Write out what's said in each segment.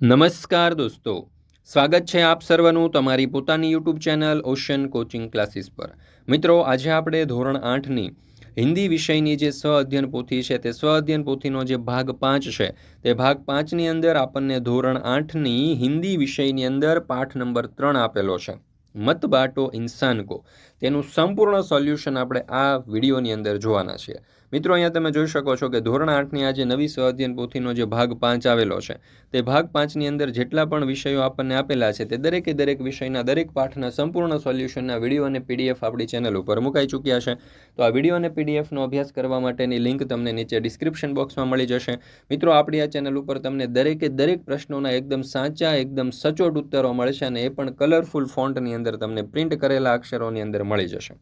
નમસ્કાર દોસ્તો સ્વાગત છે આપ સર્વનું તમારી પોતાની YouTube channel Ocean Coaching Classes પર મિત્રો આજે આપણે ધોરણ આઠની હિન્દી વિષયની જે સ્વ અધ્યયન પોથી છે તે સ્વ અધ્યયન પોથીનો જે ભાગ પાંચ છે તે ભાગ પાંચની અંદર આપણને ધોરણ આઠની હિન્દી વિષયની અંદર પાઠ નંબર ત્રણ આપેલો છે મત બાટો ઇન્સાન કો તેનું સંપૂર્ણ સોલ્યુશન આપણે આ વિડીયોની અંદર જોવાના છીએ મિત્રો અહીંયા તમે જોઈ શકો છો કે ધોરણ આઠની આજે નવી સહઅધ્યયન પોથીનો જે ભાગ પાંચ આવેલો છે તે ભાગ પાંચની અંદર જેટલા પણ વિષયો આપણને આપેલા છે તે દરેકે દરેક વિષયના દરેક પાઠના સંપૂર્ણ સોલ્યુશનના વિડીયો અને પીડીએફ આપણી ચેનલ ઉપર મુકાઈ ચૂક્યા છે તો આ વિડીયો અને પીડીએફનો અભ્યાસ કરવા માટેની લિંક તમને નીચે ડિસ્ક્રિપ્શન બોક્સમાં મળી જશે મિત્રો આપણી આ ચેનલ ઉપર તમને દરેકે દરેક પ્રશ્નોના એકદમ સાચા એકદમ સચોટ ઉત્તરો મળશે અને એ પણ કલરફુલ ફોન્ટની અંદર તમને પ્રિન્ટ કરેલા અક્ષરોની અંદર મળી જશે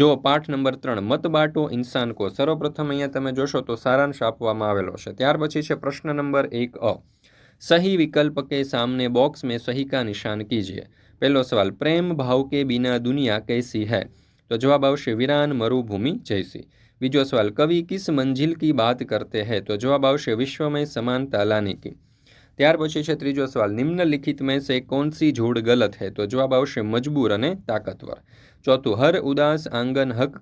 જો પાઠ નંબર ત્રણ મત બાટો ઇન્સાન કો સર્વપ્રથમ અહીંયા તમે જોશો તો સારાંશ આપવામાં આવેલો છે ત્યાર પછી છે પ્રશ્ન નંબર એક અ સહી વિકલ્પ કે સામને બોક્સ મેં સહી કા નિશાન કીજીએ પહેલો સવાલ પ્રેમ ભાવ કે બિના દુનિયા કૈસી હૈ તો જવાબ આવશે વિરાન મરુભૂમિ જૈસી બીજો સવાલ કવિ કિસ મંજિલ કી બાત કરતે હૈ તો જવાબ આવશે વિશ્વમય સમાનતા લાની કી ત્યાર પછી છે ત્રીજો સવાલ નિમ્નલિખિત મેં સે કોનસી જોડ ગલત હૈ તો જવાબ આવશે મજબૂર અને તાકતવર ચોથું હર ઉદાસ આંગન હક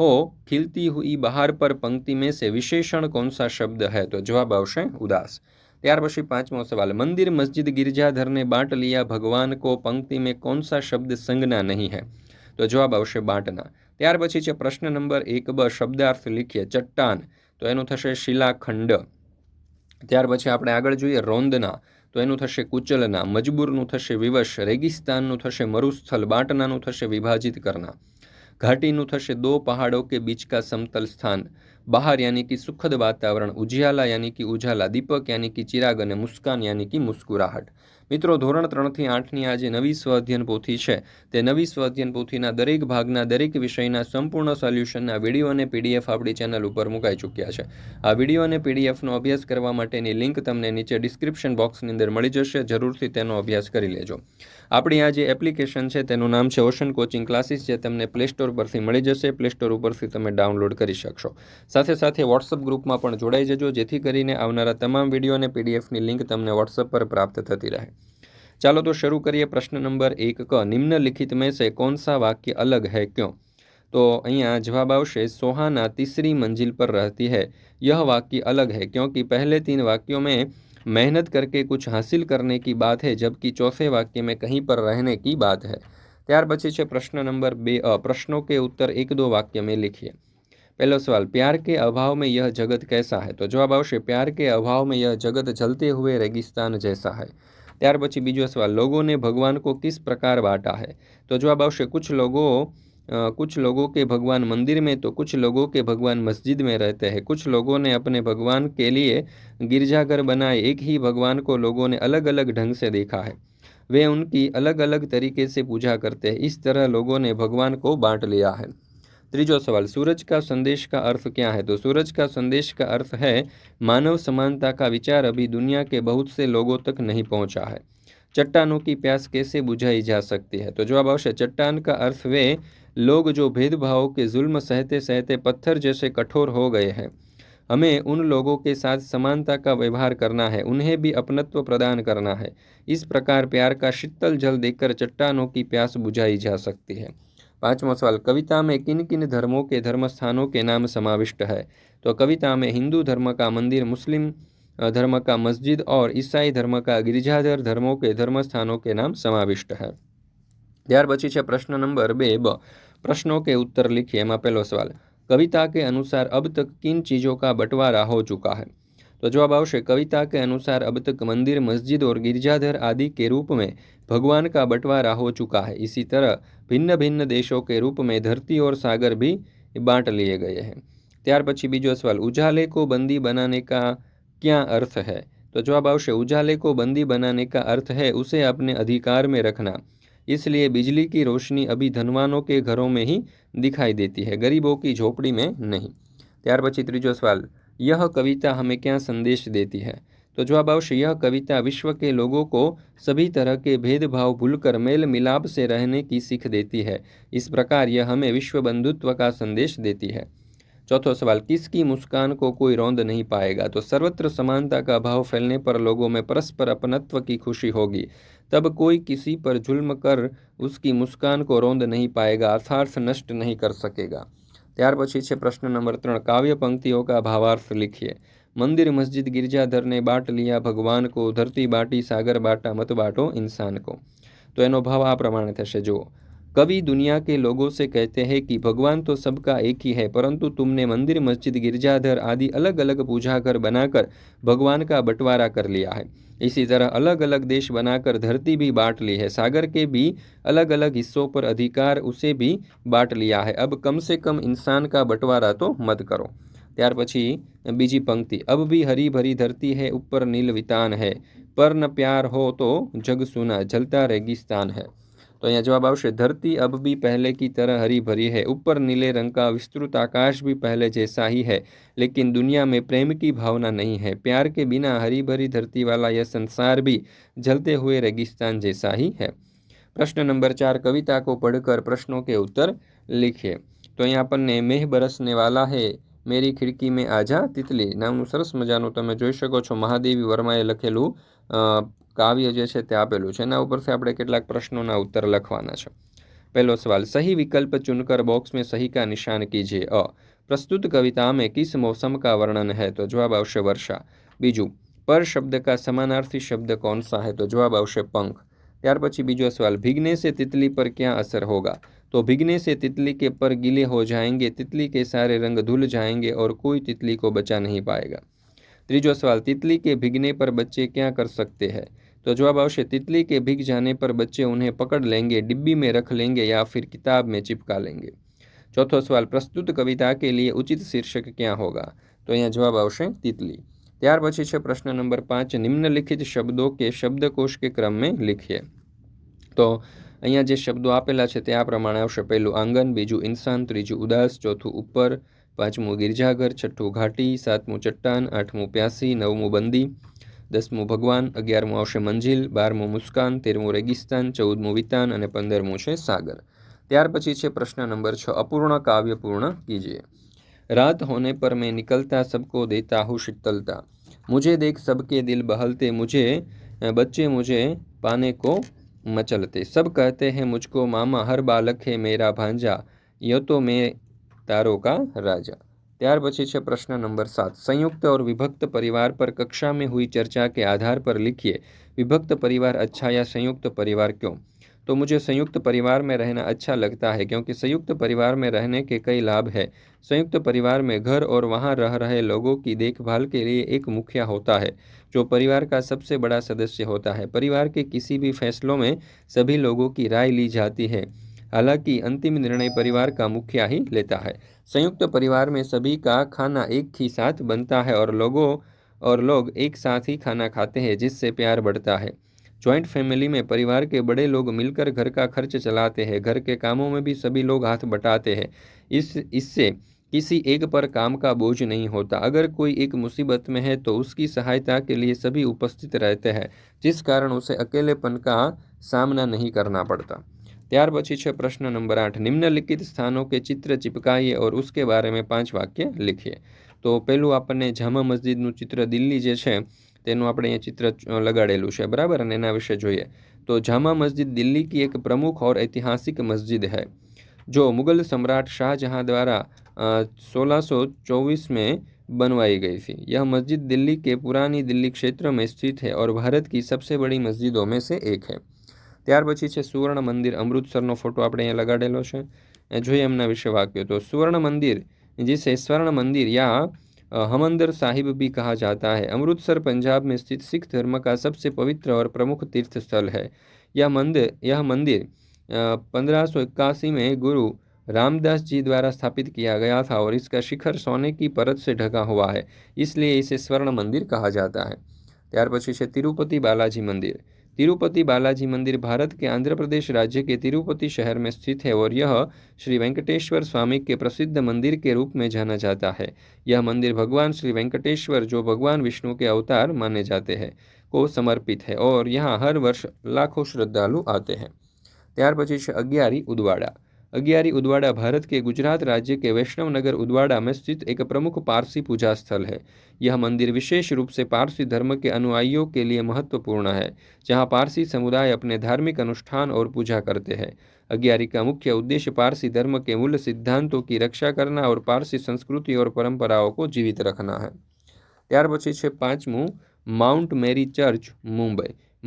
હો ખીલતી હુઈ બહાર પર પંક્તિ મેં સે વિશેષણ કોણ સા શબ્દ હૈ તો જવાબ આવશે ઉદાસ ત્યાર પછી પાંચમો સવાલ મંદિર મસ્જિદ ગિરજાધરને બાંટ લિયા ભગવાન કો પંક્તિ મેં કોણ સા શબ્દ સંજ્ઞા નહીં હૈ તો જવાબ આવશે બાંટના ત્યાર પછી છે પ્રશ્ન નંબર એક બ શબ્દાર્થ લીખીએ ચટ્ટાન તો એનું થશે શિલાખંડ ત્યાર પછી આપણે આગળ જોઈએ રોંદના તો એનું થશે કુચલના મજબૂરનું થશે વિવશ રેગિસ્તાનનું થશે મરુસ્થલ બાટનાનું થશે વિભાજિત કરના ઘાટીનું થશે દો પહાડો કે બીચકા સમતલ સ્થાન બહાર યાની કે સુખદ વાતાવરણ ઉજિયાલા યાની કે ઉજાલા દીપક યાની કે ચિરાગ અને મુસ્કાન યાની કે મુસ્કુરાહટ મિત્રો ધોરણ ત્રણથી આઠની આ જે નવી સ્વાધ્યન પોથી છે તે નવી સ્વાધ્યન પોથીના દરેક ભાગના દરેક વિષયના સંપૂર્ણ સોલ્યુશનના વિડીયો અને પીડીએફ આપણી ચેનલ ઉપર મુકાઈ ચૂક્યા છે આ વિડીયો અને પીડીએફનો અભ્યાસ કરવા માટેની લિંક તમને નીચે ડિસ્ક્રિપ્શન બોક્સની અંદર મળી જશે જરૂરથી તેનો અભ્યાસ કરી લેજો આપણી આ જે એપ્લિકેશન છે તેનું નામ છે ઓશન કોચિંગ ક્લાસીસ જે તમને પ્લે સ્ટોર પરથી મળી જશે પ્લે સ્ટોર ઉપરથી તમે ડાઉનલોડ કરી શકશો साथ ही साथे व्हाट्सएप ग्रुप में पण जोडेजियो जेथी करीने आवणारा तमाम वीडियो ने पीडीएफ ની લિંક તમને WhatsApp પર પ્રાપ્ત થતી રહે ચાલો તો શરુ કરીએ પ્રશ્ન નંબર 1 ક નિમ્ન લિખિત મેસે કોનસા વાક્ય અલગ હે ક્યો તો અહિયાં જવાબ આવશે સોહાના તીસરી મંજીલ પર રહેતી હે યહ વાક્ય અલગ હે ક્યોકી પહેલે ત્રણ વાક્યો મે મહેનત કરકે કુછ حاصل કરને કી બાત હે જબકી ચોથે વાક્ય મે કહી પર રહેને કી બાત હે ત્યાર પછી છે પ્રશ્ન નંબર 2 અ પ્રશ્નો કે ઉત્તર એક બે વાક્ય મે લખिए पहला सवाल प्यार के अभाव में यह जगत कैसा है तो जवाब આવશે प्यार के अभाव में यह जगत जलते हुए रेगिस्तान जैसा है त्यार पी बीजो सवाल लोगों ने भगवान को किस प्रकार बांटा है तो जवाब આવશે कुछ लोगों कुछ लोगों के भगवान मंदिर में तो कुछ लोगों के भगवान मस्जिद में रहते हैं कुछ लोगों ने अपने भगवान के लिए गिरजाघर बनाए एक ही भगवान को लोगों ने अलग अलग ढंग से देखा है वे उनकी अलग अलग तरीके से पूजा करते हैं इस तरह लोगों ने भगवान को बांट लिया है त्रीजो सवाल सूरज का संदेश का अर्थ क्या है तो सूरज का संदेश का अर्थ है मानव समानता का विचार अभी दुनिया के बहुत से लोगों तक नहीं पहुंचा है चट्टानों की प्यास कैसे बुझाई जा सकती है तो जवाब अवश्य चट्टान का अर्थ वे लोग जो भेदभाव के जुल्म सहते सहते पत्थर जैसे कठोर हो गए हैं हमें उन लोगों के साथ समानता का व्यवहार करना है उन्हें भी अपनत्व प्रदान करना है इस प्रकार प्यार का शीतल जल देकर चट्टानों की प्यास बुझाई जा सकती है पांचवा सवाल कविता में किन किन धर्मों के धर्म स्थानों के नाम समाविष्ट है तो कविता में हिंदू धर्म का मंदिर मुस्लिम धर्म का मस्जिद और ईसाई धर्म का गिरिजाधर धर्मों के धर्म स्थानों के नाम समाविष्ट है त्यार પછી છે प्रश्न नंबर बे ब प्रश्नों के उत्तर लिखिए એમાં પહેલો સવાલ કવિતા કે અનુસાર અબ તક કિન ચીજો કા બટવારા હો ચુકા तो जवाब आवश्यक कविता के अनुसार अब तक मंदिर मस्जिद और गिरजाधर आदि के रूप में भगवान का बंटवारा हो चुका है इसी तरह भिन्न भिन्न देशों के रूप में धरती और सागर भी बांट लिए गए हैं त्यार पी बीजो सवाल उजाले को बंदी बनाने का क्या अर्थ है तो जवाब આવશે उजाले को बंदी बनाने का अर्थ है उसे अपने अधिकार में रखना इसलिए बिजली की रोशनी अभी धनवानों के घरों में ही दिखाई देती है गरीबों की झोपड़ी में नहीं त्यार પછી ત્રીજો सवाल यह कविता हमें क्या संदेश देती है तो जवाब अवश्य यह कविता विश्व के लोगों को सभी तरह के भेदभाव भूलकर मेल मिलाप से रहने की सीख देती है इस प्रकार यह हमें विश्व बंधुत्व का संदेश देती है चौथा सवाल किसकी मुस्कान को कोई रौंद नहीं पाएगा तो सर्वत्र समानता का भाव फैलने पर लोगों में परस्पर अपनत्व की खुशी होगी तब कोई किसी पर जुल्म कर उसकी मुस्कान को रौंद नहीं पाएगा अर्थार्थ नष्ट नहीं कर सकेगा ત્યાર પછી છે પ્રશ્ન નંબર ત્રણ કાવ્ય પંક્તિઓ કા ભાવાર્થ લિખીએ મંદિર મસ્જિદ ગિરજાધરને બાટ લિયા ભગવાન કો ધરતી બાટી સાગર બાટા મત બાટો ઇન્સાન કો તો એનો ભાવ આ પ્રમાણે થશે જુઓ कवि दुनिया के लोगों से कहते हैं कि भगवान तो सबका एक ही है परंतु तुमने मंदिर मस्जिद गिरजाधर आदि अलग अलग पूजा घर बनाकर भगवान का बंटवारा कर लिया है इसी तरह अलग अलग देश बनाकर धरती भी बांट ली है सागर के भी अलग अलग हिस्सों पर अधिकार उसे भी बांट लिया है अब कम से कम इंसान का बंटवारा तो मत करो त्यार पछी बीजी पंक्ति अब भी हरी भरी धरती है ऊपर नील वितान है पर न प्यार हो तो जग सुना जलता रेगिस्तान है तो अँ जवाब आवशे धरती अब भी पहले की तरह हरी भरी है ऊपर नीले रंग का विस्तृत आकाश भी पहले जैसा ही है लेकिन दुनिया में प्रेम की भावना नहीं है प्यार के बिना हरी भरी धरती वाला यह संसार भी जलते हुए रेगिस्तान जैसा ही है प्रश्न नंबर चार कविता को पढ़कर प्रश्नों के उत्तर लिखे तो यहाँ अपन ने मेह बरसने वाला है मेरी खिड़की में आजा तितली नाम सरस मजा तब जो महादेवी वर्माए लखेलू काव्य जोचे ते अपेलुचे ना ऊपर से आपले કેટલાક પ્રશ્નોના ઉત્તર લખવાના છે. પહેલો સવાલ સહી વિકલ્પ ચૂનકર બોક્સ મે સહી કા નિશાન કીજીએ અ. પ્રસ્તુત કવિતામાં કિસ મોસમ કા વર્ણન હૈ તો જવાબ આવશે વર્ષા. બીજો પર શબ્દ કા સમાનાર્થી શબ્દ કон સા હૈ તો જવાબ આવશે પંખ. ત્યાર પછી બીજો સવાલ ભીગને સે तितલી પર ક્યા અસર હોગા? તો ભીગને સે तितલી કે પર ગિલે હો જાયેંગે, तितલી કે سارے રંગ ધુલ જાયેંગે ઓર કોઈ तितલી કો બચા નહીં પાયેગા. ત્રીજો સવાલ तितલી કે ભીગને પર બચ્ચે ક્યા કર સકતે હૈ? तो जवाब આવશે तितली કે ભીક જને પર બચ્ચે ઉને પકડ લેંગે ડિબ્બી મે રખ લેંગે يا ફિર કિતાબ મે ચિપકા લેંગે ચોથો સવાલ પ્રસ્તુત કવિતા કે લિયે ઉચિત શીર્ષક ક્યા હોગા તો અયા જવાબ આવશે तितલી ત્યાર પછી છે પ્રશ્ન નંબર 5 નિમ્ન લિખિત શબ્દો કે શબ્દકોશ કે ક્રમ મે લખिए તો અયા જે શબ્દો આપેલા છે તે આ પ્રમાણે આવશે પહેલું આંગન બીજું انسان ત્રીજું ઉદાસ ચોથું ઉપર પાંચમો गिरिजाघर છઠ્ઠો घाटी સાતમું चट्टान આઠમું प्याસી નવમું बंदी દસમું ભગવાન અગિયારમું આવશે મંજિલ બારમું મુસ્કાન તેરમું રેગિસ્તાન ચૌદમું વિતાન અને પંદરમું છે સાગર ત્યાર પછી છે પ્રશ્ન નંબર છ અપૂર્ણ કાવ્ય પૂર્ણ કીજીએ રાત હોને પર મેં નિકલતા સબકો દેતા હું શીતલતા મુજે દેખ સબકે દિલ બહલતે મુજે બચ્ચે મુજે પાને કો मचलते सब कहते हैं मुझको मामा हर बालक है मेरा भांजा यो तो मैं तारों का राजा त્યાર પછી છે પ્રશ્ન નંબર 7 સંયુક્ત ઓર વિભક્ત પરિવાર પર કક્ષા મે હુઈ ચર્ચા કે આધાર પર લિખીએ વિભક્ત પરિવાર અચ્છા હૈ યા સંયુક્ત પરિવાર ક્યો તો મુજે સંયુક્ત પરિવાર મે રહેના અચ્છા લગતા હૈ ક્યોકી સંયુક્ત પરિવાર મે રહેને કે કઈ લાભ હૈ સંયુક્ત પરિવાર મે ઘર ઓર વહા રહે રહે લોગો કી દેખભાલ કે લિયે એક મુખિયા હોતા હૈ જો પરિવાર કા સબસે બડા સદસ્ય હોતા હૈ પરિવાર કે કિસી ભી ફેસલો મે સભી લોગો કી رائے લી જાતી હૈ हालांकि अंतिम निर्णय परिवार का मुखिया ही लेता है संयुक्त परिवार में सभी का खाना एक ही साथ बनता है और लोगों और लोग एक साथ ही खाना खाते हैं जिससे प्यार बढ़ता है ज्वाइंट फैमिली में परिवार के बड़े लोग मिलकर घर का खर्च चलाते हैं घर के कामों में भी सभी लोग हाथ बटाते हैं इस इससे किसी एक पर काम का बोझ नहीं होता अगर कोई एक मुसीबत में है तो उसकी सहायता के लिए सभी उपस्थित रहते हैं जिस कारण उसे अकेलेपन का सामना नहीं करना पड़ता त્યારપછી છે પ્રશ્ન નંબર 8 નિમનલખિત સ્થળો કે ચિત્ર ચીપકાયે અને ઉસકે બારેમે 5 વાક્ય લખીએ તો પેલું આપણે જામા મસ્જિદ નું ચિત્ર દિલ્હી જે છે તેનું આપણે અહીં ચિત્ર લગાડેલું છે બરાબર અને એના વિશે જોઈએ તો જામા મસ્જિદ દિલ્હી ની એક પ્રમુખ ઓર ઐતિહાસિક મસ્જિદ છે જો મુઘલ સમ્રાટ શાહ જહાંગીર દ્વારા 1624 મે બનવાઈ ગઈ થી ય મસ્જિદ દિલ્હી કે પુરાની દિલ્હી ક્ષેત્ર મે સ્થિત છે ઓર ભારત કી સબસે બડી મસ્જિદો મે સે એક છે त્યાર પછી છે સુવર્ણ મંદિર અમૃતસર નો ફોટો આપણે અહીં લગાડેલો છે એ જોઈ એમના વિશે વાક્યો તો સુવર્ણ મંદિર જે સૈશ્વરણ મંદિર યહ હમંદિર સાહિબ બી કહા જાતા હૈ અમૃતસર પંજાબ મે સ્થિત સિક્ત ધર્મ કા સબસે પવિત્ર ઓર પ્રમુખ તીર્થસ્થલ હૈ યહ મંદિર યહ મંદિર 1581 મે ગુરુ રામદાસજી દ્વારા સ્થાપિત કિયા ગયા થા ઓર ઇસકા શિખર સોને કી પરત સે ઢકા હુઆ હૈ ઇસલિયે ઇસે સુવર્ણ મંદિર કહા જાતા હૈ ત્યાર પછી છે તિરુપતિ બાલાજી મંદિર तिरुपति बालाजी मंदिर भारत के आंध्र प्रदेश राज्य के तिरुपति शहर में स्थित है और यह श्री वेंकटेश्वर स्वामी के प्रसिद्ध मंदिर के रूप में जाना जाता है यह मंदिर भगवान श्री वेंकटेश्वर जो भगवान विष्णु के अवतार माने जाते हैं को समर्पित है और यहाँ हर वर्ष लाखों श्रद्धालु आते हैं त्यार पची છે उदवाड़ा अग्यारी उदवाड़ा भारत के गुजरात राज्य के वैष्णव नगर उदवाड़ा में स्थित एक प्रमुख पारसी पूजा स्थल है यह मंदिर विशेष रूप से पारसी धर्म के अनुयायियों के लिए महत्वपूर्ण है जहाँ पारसी समुदाय अपने धार्मिक अनुष्ठान और पूजा करते हैं अग्यारी का मुख्य उद्देश्य पारसी धर्म के मूल सिद्धांतों की रक्षा करना और पारसी संस्कृति और परंपराओं को जीवित रखना है त्यार પછી છે પાંચમું Mount Mary church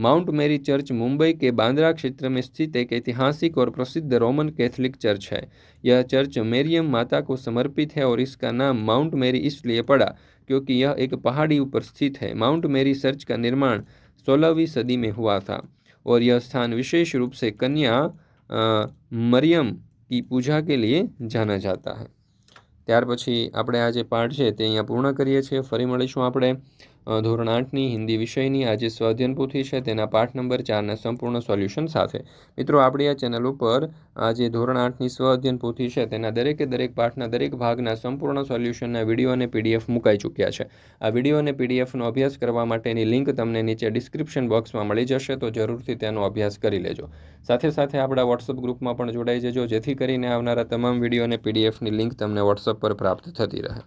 Mount Mary church Mumbai के बांद्रा क्षेत्र में स्थित एक ऐतिहासिक और प्रसिद्ध रोमन कैथोलिक चर्च है यह चर्च मेरियम माता को समर्पित है और इसका नाम माउंट मेरी इसलिए पड़ा क्योंकि यह एक पहाड़ी ऊपर स्थित है माउंट मेरी चर्च का निर्माण सोलहवीं सदी में हुआ था और यह स्थान विशेष रूप से कन्या आ, मरियम की पूजा के लिए जाना जाता है त्यार पी आप आज पाठ है पूर्ण અહીંયા फरी मड़ीशू आप ધોરણ આઠની હિન્દી વિષયની આજે સ્વાધ્યન પોથી છે તેના પાઠ નંબર ચારના સંપૂર્ણ સોલ્યુશન સાથે મિત્રો આપણી આ ચેનલ ઉપર આજે ધોરણ આઠની સ્વાધ્યન પોથી છે તેના દરેકે દરેક પાઠના દરેક ભાગના સંપૂર્ણ સોલ્યુશનના વિડીયો અને પીડીએફ મુકાઈ ચૂક્યા છે આ વિડીયો અને પીડીએફનો અભ્યાસ કરવા માટેની લિંક તમને નીચે ડિસ્ક્રિપ્શન બોક્સમાં મળી જશે તો જરૂરથી તેનો અભ્યાસ કરી લેજો સાથે સાથે આપણા વોટ્સઅપ ગ્રુપમાં પણ જોડાઈ જજો જેથી કરીને આવનારા તમામ વિડીયો અને પીડીએફની લિંક તમને વોટ્સઅપ પર પ્રાપ્ત થતી રહે